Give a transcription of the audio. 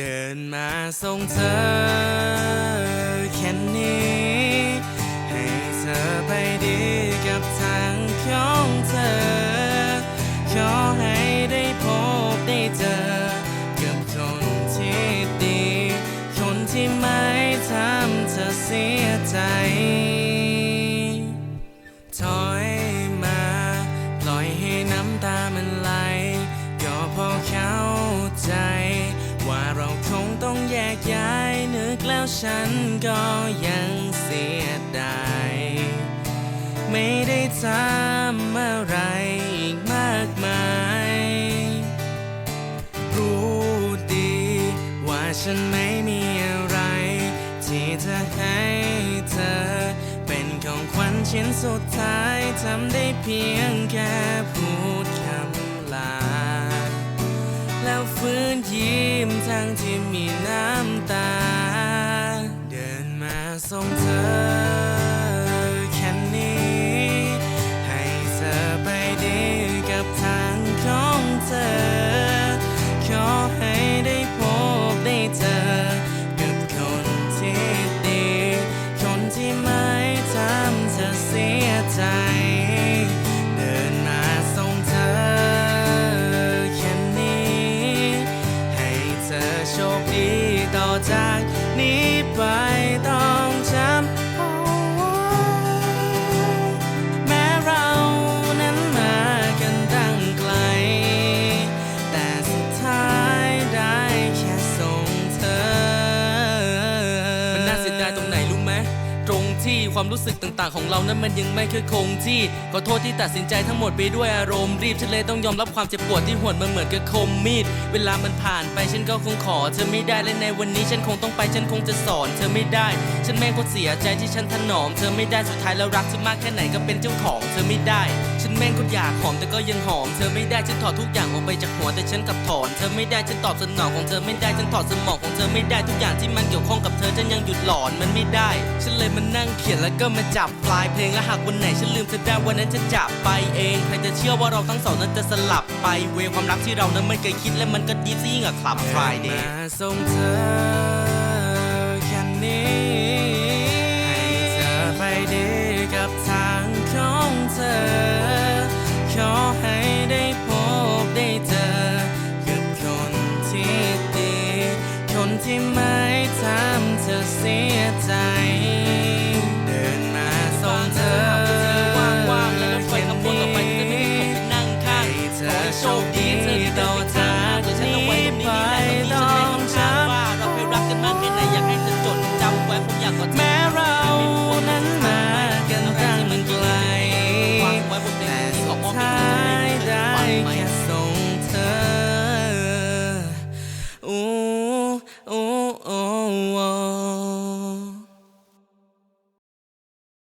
เดินมาส่งเธอแค่นี้ ให้เธอไปดีกับทางของเธอ ขอให้ได้พบได้เจอกับคนที่ดี คนที่ไม่ทำเธอเสียใจ ถอยมา ปล่อยให้น้ำตามันไหล ก็พอเข้าใจ กย้ายนึกแล้วฉันก็ยังเสียดายไม่ได้ทำอะไรอีกมากมาย รู้ดีว่าฉันไม่มีอะไร ที่จะให้เธอ เป็นของขวัญชิ้นสุดท้ายทำได้เพียงแค่พูดคำลา แล้วฟื้นยิ้ ทั้งที่มีน้ำตา เดินมาส่งเธอแค่นี้ ให้เธอไปดีกับทางของเธอ ขอให้ได้พบได้เจอ กับคนที่ดี คนที่ไม่ทำเธอเสียใจ นี้ไปต้องจำเอาไว้แม้เรานั้นมากันตั้งไกล แต่สุดท้ายได้แค่ส่งเธอ มันน่าเสียดายตรงไหนรู้ไหม ตรงที่ความรู้สึกต่างๆ ของเรานั้นมันยังไม่เคยคงที่ขอโทษที่ตัดสินใจทั้งหมดไปด้วยอารมณ์รีบฉันเลยต้องยอมรับความเจ็บปวดที่หวนมันเหมือนกับคมมีด เวลามันผ่านไปฉันก็คงขอเธอไม่ได้และในวันนี้ฉันคงต้องไปฉันคงจะสอนเธอไม่ได้ ฉันแม่งก็เสียใจที่ฉันถนอมเธอไม่ได้สุดท้ายแล้วรักเธอมากแค่ไหนก็เป็นเจ้าของเธอไม่ได้ ฉันแม่งก็อยากหอมแต่ก็ยังหอมเธอไม่ได้ฉันถอดทุกอย่างออกไปจากหัวแต่ฉันกลับถอนเธอไม่ได้ฉันตอบสนองของเธอไม่ได้ฉันถอดสมองของเธอไม่ได้ทุกอย่างที่มันเกี่ยวข้องกับเธอฉันยังหยุดหลอนมันไม่ได้ฉันเลยมานั่งเขียนแล้วก็มาจับปลายเพลงและหากวันไหนฉันลืมเธอได้วันนั้นฉันจะไปเองใครจะเชื่อว่าเราทั้งสองนั้นจะสลับไปเวความรักที่เรานั้นไม่เคยคิดและมันก็ดีซะยิ่งกว่าคลับ Friday มาส่งเธอแค่นี้ให้เธอไปดีกับทางของเธอ ขอให้ได้พบได้เจอกับคนที่ดี คนที่ไม่ทำเธอเสียใจ 感受一在。